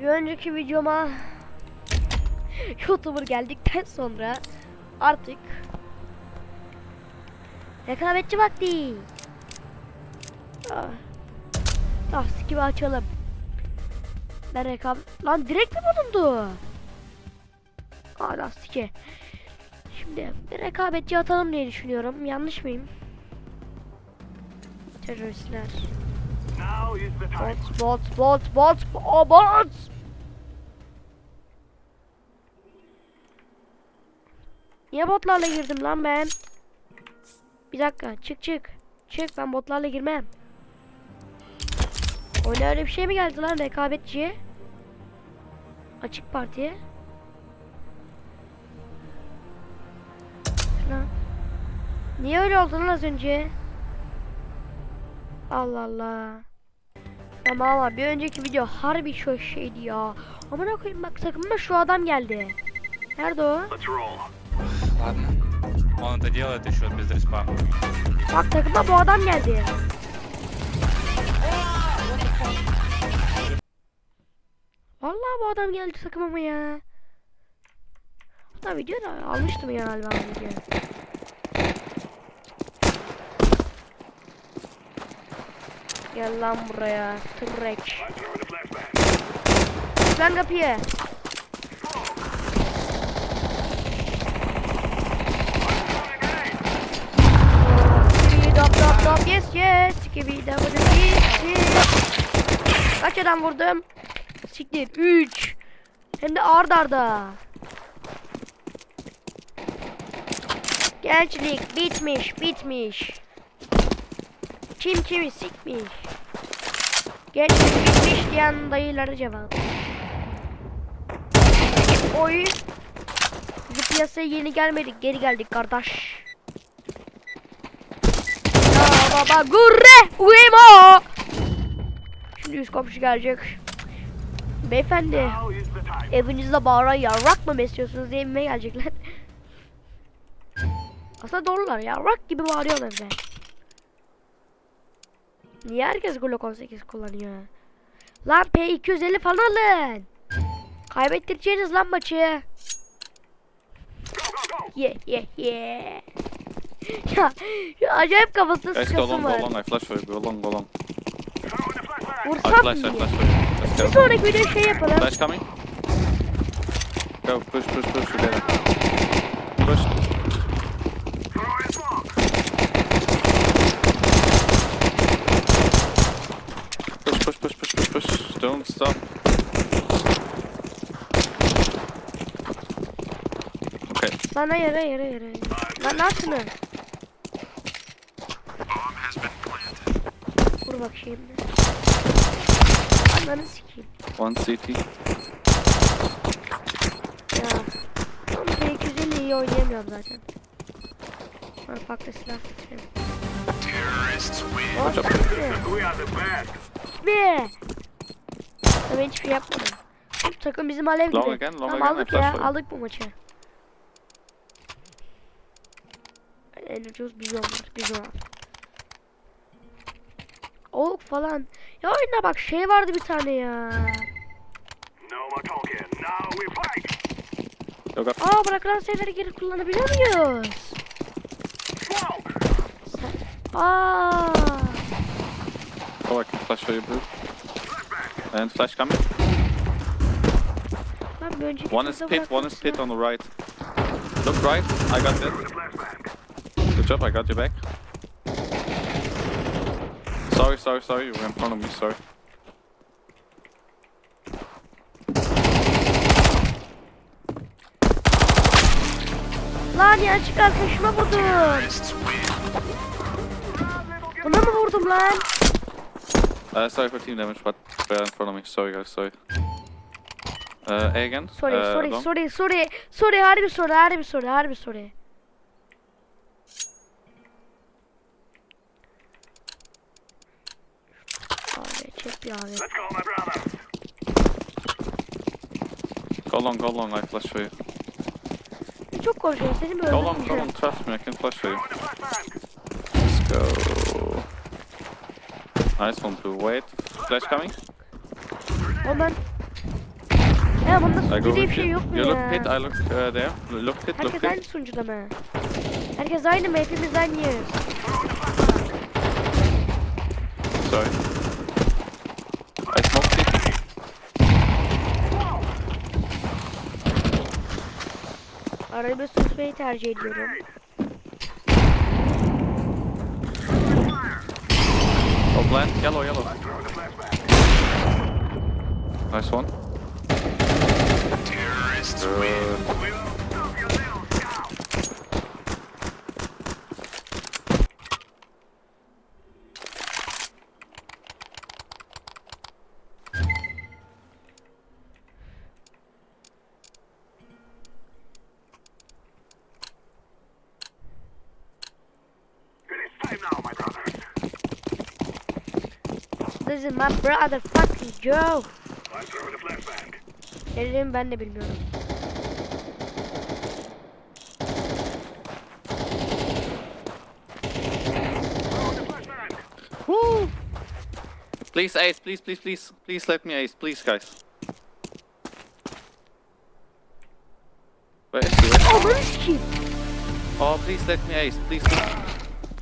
Bir önceki videoma YouTuber geldikten sonra artık rekabetçi vakti. Ah, ah gibi açalım. Ben rekabet... Lan direkt mi bulundu? Aa lastike. Şimdi bir rekabetçi atalım diye düşünüyorum. Yanlış mıyım? Teröristler. Now is the time. Bot, bot, bot, bot, oh, bot. Niye botlarla girdim lan ben? Bir dakika, çık çık. Çık, ben botlarla girmem. Oyuna öyle bir şey mi geldi lan rekabetçi? Açık partiye. Lan. Niye öyle oldu lan az önce? Allah Allah. Ama ama bir önceki video harbi çok şeydi ya. Amına koyayım bak takımıma şu adam geldi. Nerede o? Let's roll. Ладно. Он это делает еще без респа. Bak takıma bu adam geldi. Vallahi bu adam geldi takımıma ya. Hatta video da almıştım ya galiba bu video. Gel lan buraya. Tırrek. Ben kapıyı. Dop dop dop yes yes Skibidi dop dop yes yes Kaç adam vurdum? Siktir 3 Hem de ard arda Gençlik bitmiş bitmiş Kim kimi sikmiş Gençlik bitmiş diyen dayıları cevap. Oy. Bu piyasaya yeni gelmedik geri geldik kardeş. Ya baba gurre! Uyuma! Şimdi üst komşu gelecek. Beyefendi. Evinizde bağıran yarrak mı besliyorsunuz diye evime gelecekler. Aslında doğrular yarrak gibi bağırıyorlar evde Niye herkes Glock 18 kullanıyor? Lan P250 falan alın Kaybettireceğiniz lan maçı Go, go, go. Ye ye ye Ya şu acayip kafasında Guys, go long, go var long. I flash for you. Go long, go long. I Vursam flash, I mı? flash for you. Let's Bir go. sonraki video şey yapalım Flash coming. Go, push, push, push together. Push. Throwing smoke. Push, push, push, push, push, stop. Okay. Lan hayır hayır hayır hayır Lan ne yaptın lan? Vur bak şimdi Ananı sikeyim One CT. Ya Oğlum P250 iyi oynayamıyorum zaten Ben farklı silah seçiyorum Terrorists win. Oh, best. be Ya Ben hiçbir şey yapmadım. Takım bizim alev Long gibi. again, long Tamam again, aldık ya aldık bu maçı. En ucuz bizon var bizon Oğuk falan. Ya oyunda bak şey vardı bir tane ya. Go, go. Aa bırakılan seferi geri kullanabiliyor muyuz? Aa. Oh, I can flash for you, bro. And flash coming. Önceki One is turda pit, one is pit on the right. Look right. I got flashbang. Good job, I got you back. Sorry, sorry, sorry. You were in front of me, sorry. Lan ya çık arkadaşıma vurdum. Buna mı vurdum lan? Uh, sorry for team damage, but they're in front of me. Sorry, guys, sorry. Uh, A again. Sorry uh, sorry long. sorry sorry. Sorry harbi sorry harbi sorry harbi sorry. Abi çek bir abi. Let's go, my brother. Go long, go long. I flash for you. Çok korkuyorum seni mi Go long, go long. Trust me, I can flash for you. Let's go. Nice one, too. Wait. Flash coming. Ama ben Ya bunda sunucu diye bir şey yok mu You look pit, I look uh, there. Look pit, look Herkes pit. aynı sunucuda mı? Herkes aynı mı? Hepimiz aynıyız. Sorry. I smoked it. Arayı susmayı tercih ediyorum. Oh, plant. Yellow, yellow. Nice one. Terrorists Good. win. Uh, is my brother fucking Joe. I'm throwing a flashbang. Ne dediğimi ben de bilmiyorum. Throwing a flashbang. Woo! Please ace, please, please, please. Please let me ace, please, guys. Where is he? Where- Ananı sikeyim. Oh, please let me ace, please. please.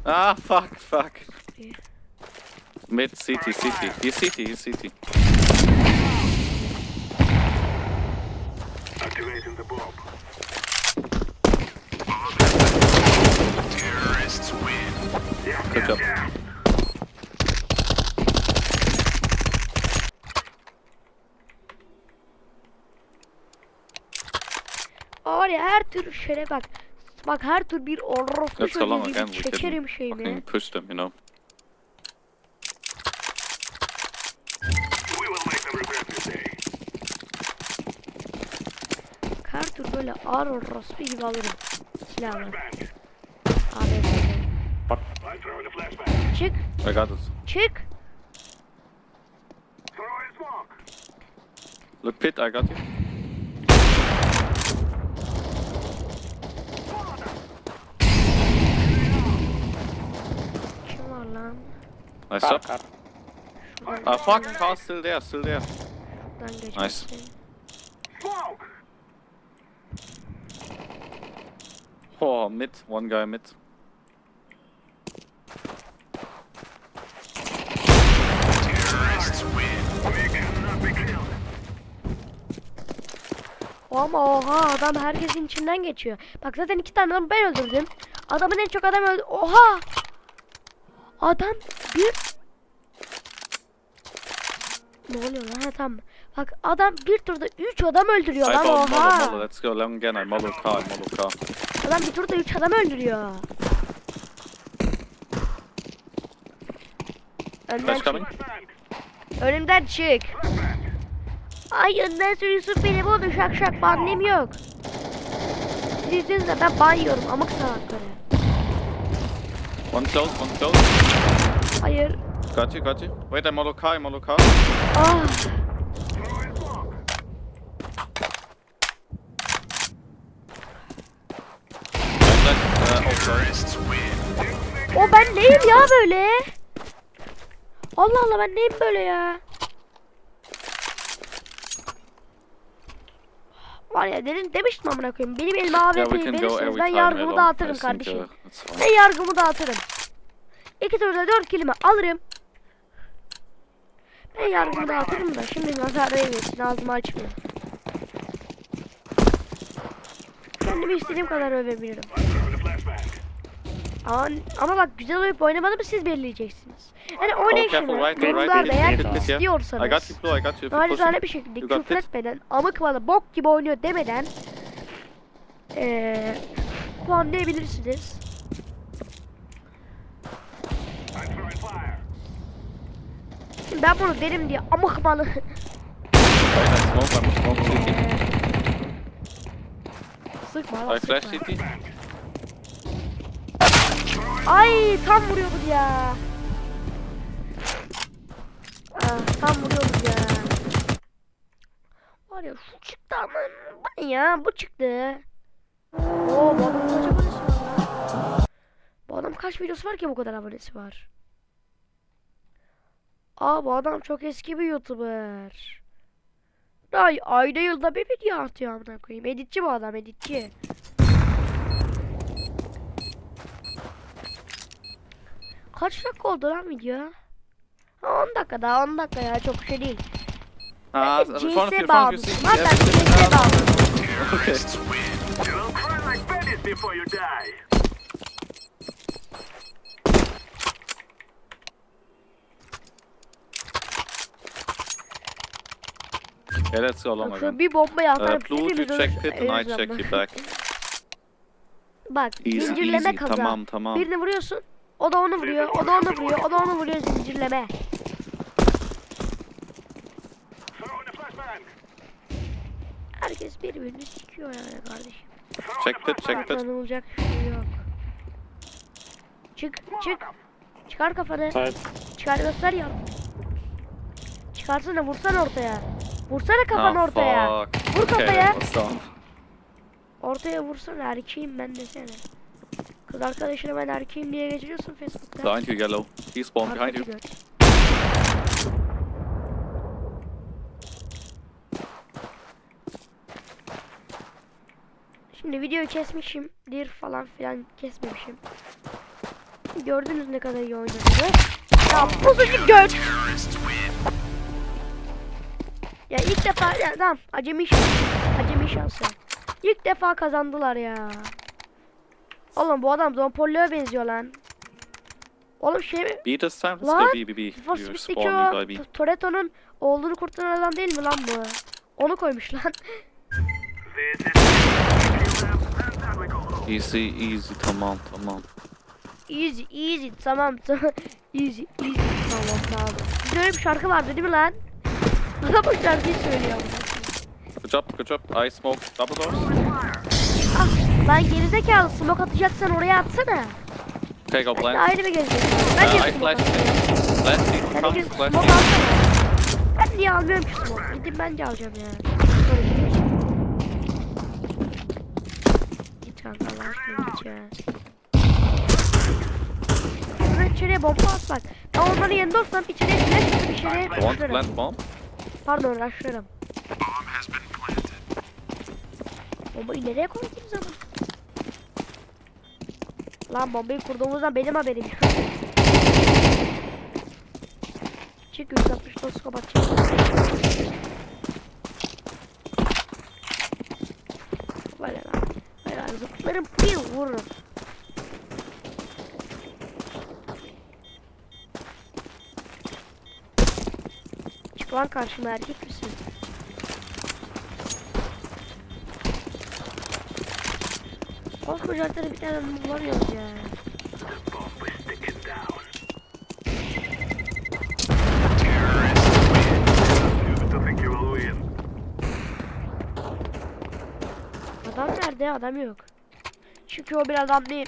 Ah, fuck, fuck. Yeah. Mid CT, CT. He's CT, he's CT. Activating the bomb. Terrorists win. Yeah, Good yeah, job. var ya her tür şere bak. Bak her tür bir orospu Let's go long çocuğu again. gibi We çekerim can şeyimi. fucking push them, you know. Ağır orospu gibi alırım. Silahını. Flashbang. ABS'de. I'm throwing a flashbang. Çık. I got it. Çık. Throwing smoke. Look pit, I got you. Kim var lan? Nice job. Şuradan, Ah, fuck, car's still there, still there. şuradan geçersin. Nice. Smoke. Oh, mid, one guy mid. Ama oha adam herkesin içinden geçiyor. Bak zaten iki tane adam ben öldürdüm. Adamın en çok adam öldü. Oha! Adam bir... Ne oluyor lan? Ha tamam. Bak adam bir turda 3 adam öldürüyor lan found Molo, oha. Molo. Let's go long. I Molo car, Molo car. Adam bir turda 3 adam öldürüyor. Önden Flash coming. Önümden çık. Ay önden sonra Yusuf benim oldu şak şak bannem yok. Siz yüzünüzle ben ban yiyorum amık salakları. One close, one close. Hayır. Got you, got you. Wait, I Molo car, I Molo car. Ah. I'm. O ben neyim ya böyle? Allah Allah ben neyim böyle ya? Var ya dedim demiştim amına koyayım. Benim elime Yeah, AWP we can go verirseniz ben yargımı dağıtırım kardeşim. Ben yargımı dağıtırım. İki turda dört kilimi alırım. Ben yargımı dağıtırım da şimdi nazar değmesin ağzımı açmıyor. Kendimi istediğim kadar övebilirim. Ama, ama bak güzel oyup oynamadığımı siz belirleyeceksiniz. Oh, oynayın right, Yorumlarda eğer istiyorsanız. him. bir şekilde küfür etmeden amık bana bok gibi oynuyor demeden eee puanlayabilirsiniz. I'm throwing fire. Şimdi ben bunu derim diye amık malı. Wait, I smoke, I'm smoke CT. sıkma lan I flash. CT. Ay tam vuruyordu ya. Ah, tam vuruyordu ya. Var ya şu çıktı ama ben ya bu çıktı. Oo bu adamın kaç abonesi var? Bu adam kaç videosu var ki bu kadar abonesi var? Aa bu adam çok eski bir youtuber. Ay ayda yılda bir video atıyor amına koyayım. Editçi bu adam editçi. Kaç dakika oldu lan video? Ha, 10 dakika daha 10 dakika ya çok şey değil. İn CS bağımlısı. Everything. CS bağımlısı. Okay. Okay, let's go long Bak again. şöyle bir bomba Uh, atarım. Blue, you hepimiz check ölürüz. pit and I Ölürüz check ama. you back. Bak Easy, zincirleme easy. kaza. Tamam, tamam. Birini vuruyorsun. O da onu vuruyor. O da onu vuruyor. O da onu vuruyor zincirleme. Throw in the flashbang. Herkes birbirini sikiyor yani kardeşim. Check pit, check pit. Kullanılacak şey yok. Çık çık. Çıkar kafanı. Side. Çıkar göster ya. Çıkarsana vursana ortaya. Vursana kafanı Ah, ortaya. fuck. Vur Okay, kafaya. down? Ortaya vursana erkeğim ben desene. Kız arkadaşına ben erkeğim diye geçiriyorsun Facebook'ta. Behind you, yellow. He spawned behind you. gör. Şimdi videoyu kesmişim. Dir falan filan kesmemişim. Gördünüz ne kadar iyi oynadığını. Ya bozucu göt. Ya ilk defa ya tamam acemi şans. Acemi şansı. İlk defa kazandılar ya. Oğlum bu adam Don Pollo'ya benziyor lan. Oğlum şey mi? B this time? Let's Lan, go o Toretto'nun oğlunu kurtaran adam değil mi lan bu? Onu koymuş lan. Easy, easy. Tamam, tamam. easy easy tamam tamam. easy easy tamam tamam. Öyle bir şarkı vardı değil mi lan? Bu şarkıyı söylüyor. Good job, good job. I smoke double doors. Ah lan gerizekalı smoke atacaksan oraya atsana. Okay, go Ben de blind. ayrı bir gerizekalı. Ben Uh, niye I smoke flashed atıyorum? it. Last team, Sen de come, gir- flash smoke team. alsana. Ben niye almıyorum ki smoke? Gidip bence alacağım ya. Git kanka Allah aşkına git ya. Şuraya içeriye bomba at bak. Ben onların yanında olsam içeriye flash bir içeriye rushlarım. plant bomb? Pardon rushlarım. Bombayı nereye koydunuz ama? Lan bombayı kurduğumuzdan benim haberim yok. Çık 160 kapat çık. Böyle lan. Böyle lan zıplarım bir vururum. Çık lan karşıma erkek misin? Koskoca haritada bir tane bulamıyoruz ya. Adam nerede? Adam yok. Çünkü o bir adam değil.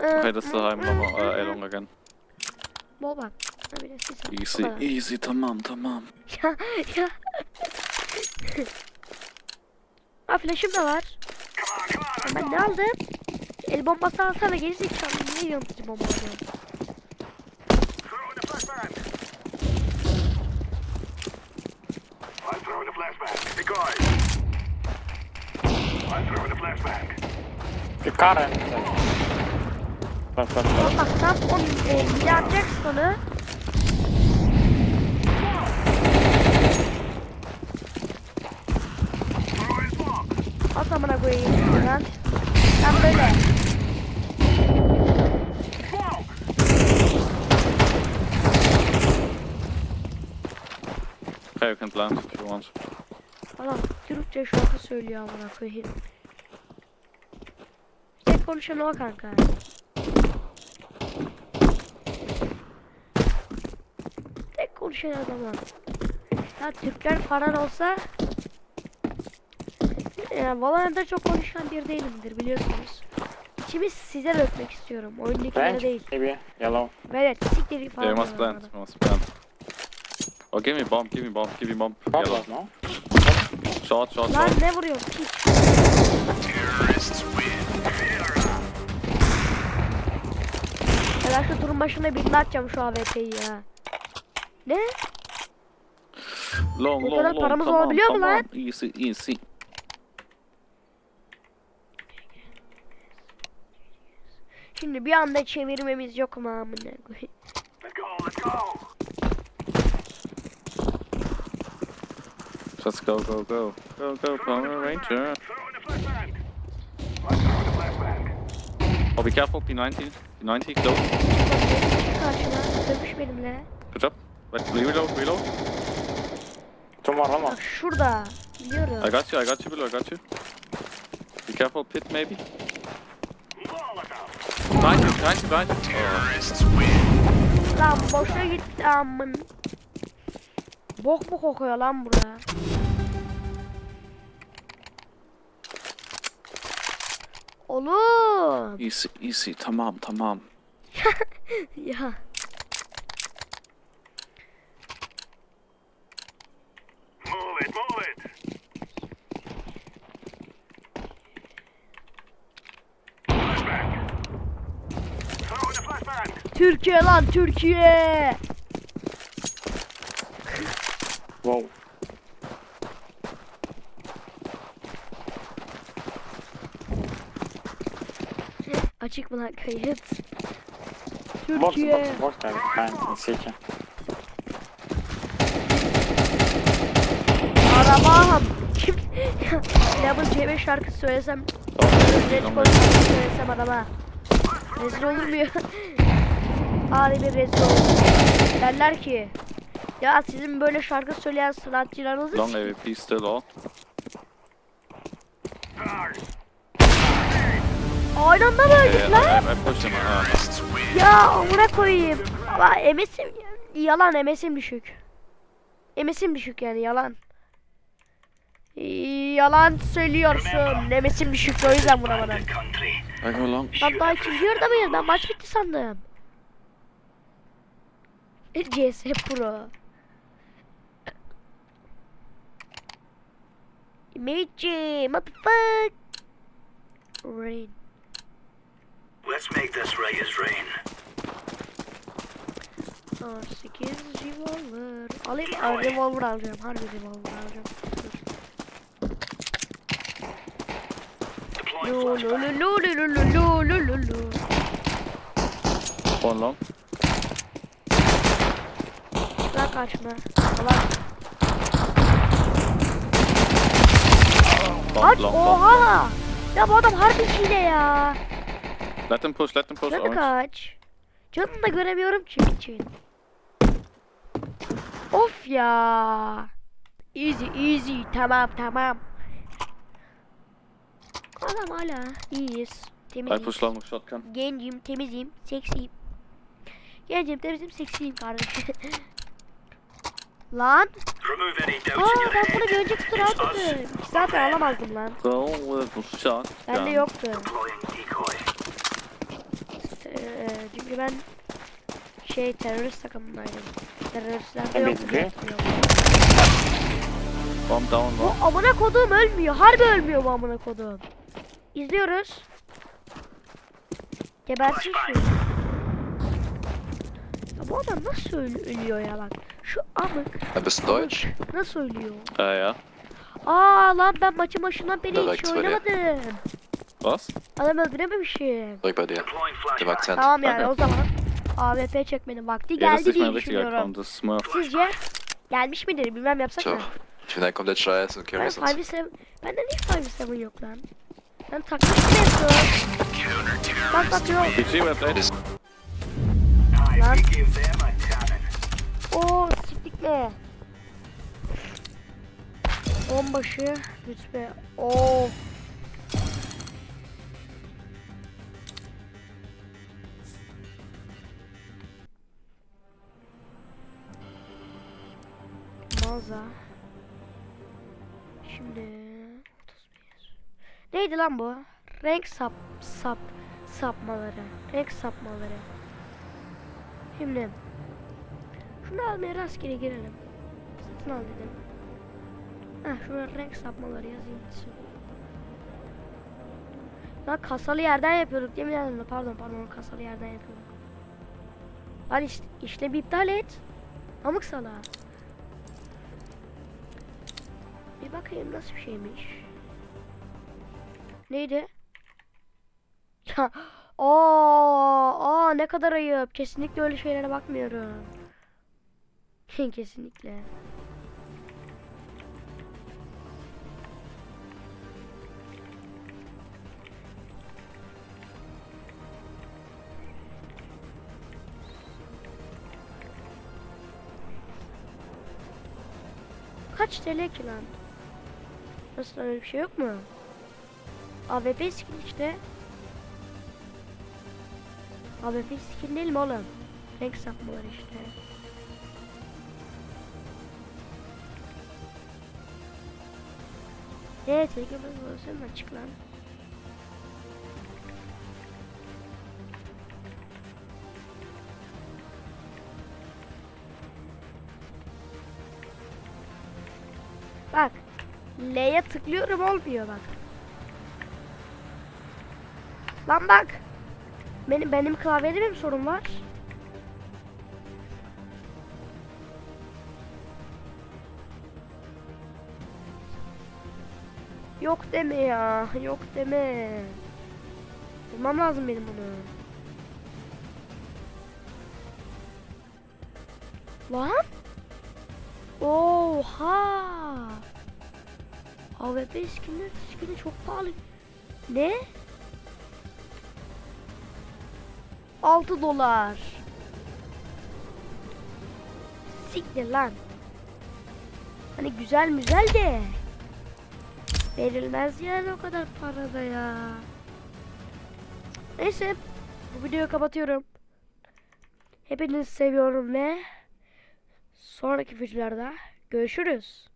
Okay, this is the high mama, uh, A long bak. O Easy, kadar. easy. Tamam, tamam. Ya ya. ha flash'ım da var. Ya ben ne aldım? El bombası alsana geri zekalı. Niye yanıtıcı bomba alıyorum? I'm throwing the flashbang. Decoy. I'm throwing the flashbang. Left, left, left. Oğlum bak tam on e, bir atacaksın onu. Throwing smoke. At amına koyayım. Lan. Sen böyle. Okay, you can plant if you want. Adam Türkçe şarkı söylüyor amına koyayım. Tek konuşan o kanka. Tek konuşan adam. Ya Türkler falan olsa yani Valorant'ta çok konuşan bir değilimdir biliyorsunuz. İçimi size dökmek istiyorum. Oyundakilere Bench, değil. maybe. Yellow. Evet, siktir falan. Yeah, you must plant, you must plant. Oh, give me bomb, give me bomb, give me bomb. Top Yellow. left, no? Short, short, Lan short. ne vuruyorsun? Piç. Ya ben şu turun başına birini atacağım şu AWP'yi ya. Ne? Long, Bu long, kadar long. paramız on, olabiliyor mu lan? on. Easy, easy. Şimdi bir anda çevirmemiz yok mu amına koyayım? Let's go, go. Go, go, go. Power Ranger. Oh, be careful, P90. P90, close. Karşına dövüş benimle. Good job. Wait, reload, reload. More. Bak şurada. Biliyorum. I got you, I got you, below, I got you. Be careful, pit maybe. Behind you, behind you. Lan boşa gitti amın. Bok mu kokuyor lan buraya? Oğlum. İyisi, iyisi. Tamam, tamam. ya. Türkiye lan Türkiye. Wow. Açık mı lan kayıt? Box, box, Türkiye. box, guys. Fine, in city. Arabam. Kim? Level C5 şarkı söylesem. Red Bull şarkı söylesem adama. Rezil olur mu ya? Harbi rezil olur. Derler ki. Ya sizin böyle şarkı söyleyen sanatçılarınızı Long AWP still. Guard. Aynı anda mı öldük lan? Ya amına koyayım. Ama MS'im yalan MS'im düşük. MS'im düşük yani yalan. Yalan söylüyorsun. MS'im düşük o yüzden long. Ben daha ikinci yarıda mıyız? Ben maç bitti sandım. CS Pro. Meiji, motherfuck. Rain. Let's make this Reyes rain. R8 revolver. Alayım? Aa, revolver alacağım. Harbi revolver alacağım. Lo lo lo lo lo lo lo lo lo. One long. Lan kaçma. Lan. Long, Aç long, long. oha. Ya bu adam harbi hile ya. Let them push, let them push. Canı kaç? Canını da göremiyorum ki için. Of ya. Easy easy tamam tamam. Adam hala iyiyiz. I Temiziz. push long shotgun. Gencim, temizim, seksiyim. Gencim, temizim, seksiyim kardeşim. lan. Aa ben bunu almadım. İki zaten alamazdım lan. Bende yoktu. Ee, çünkü ben şey terörist takımındaydım. Teröristlerde Tabii yoktu. Bomb down long. Bu amına kodum ölmüyor. Harbi ölmüyor bu amına kodum. İzliyoruz. Gebersin şu. Ya bu adam nasıl öl- ölüyor ya bak. Şu amık Du bist Deutsch? nasıl ölüyor? Uh, yeah. Aa lan ben maçın başından beri hiç Direkt söyle. oynamadım. Was? Adam öldürememişim. Drück bei dir. Dem. Akzent. Tamam yani Okey. o zaman AWP çekmenin vakti Ja, das geldi ist mein diye richtiger düşünüyorum. Account, das ist Smurf. Sizce? Gelmiş midir? Bilmem yapsak Tja, mı? ich bin ein komplett scheiße und Ben carry sonst. 5 Bende niye 5 yok lan? Ben takmıştım hepsi. Bak bak yok. Played. Ist Lan. Oo mi? Onbaşı rütbe. Oo. Mağaza. Şimdi 31. Neydi lan bu? Renk sap sap sapmaları. Renk sapmaları. Şimdi şunu almaya rastgele girelim. Satın al dedim. Heh şuraya renk sapmaları yazayım. Lan kasalı yerden yapıyorduk değil mi? Pardon pardon kasalı yerden yapıyorduk. Lan işte, işlemi iptal et. Pamuk sana. bakayım nasıl bir şeymiş. Neydi? Ya, aa, aa ne kadar ayıp. Kesinlikle öyle şeylere bakmıyorum. Kesinlikle. Kaç TL ki lan? Nasıl öyle bir şey yok mu? AWP skin işte. AWP skin değil mi oğlum? Renk sapmalar işte. Evet, Telegram olsun açık. Bak. L'ye tıklıyorum olmuyor bak. Lan bak. Benim benim klavyede mi sorun var? Yok deme ya. Yok deme. Bulmam lazım benim bunu. Lan? Oha! AWP skinler skini çok pahalı. Ne? 6 dolar. Siktir lan. Hani güzel güzel de. Verilmez yani o kadar parada ya. Neyse. Bu videoyu kapatıyorum. Hepinizi seviyorum ve sonraki videolarda görüşürüz.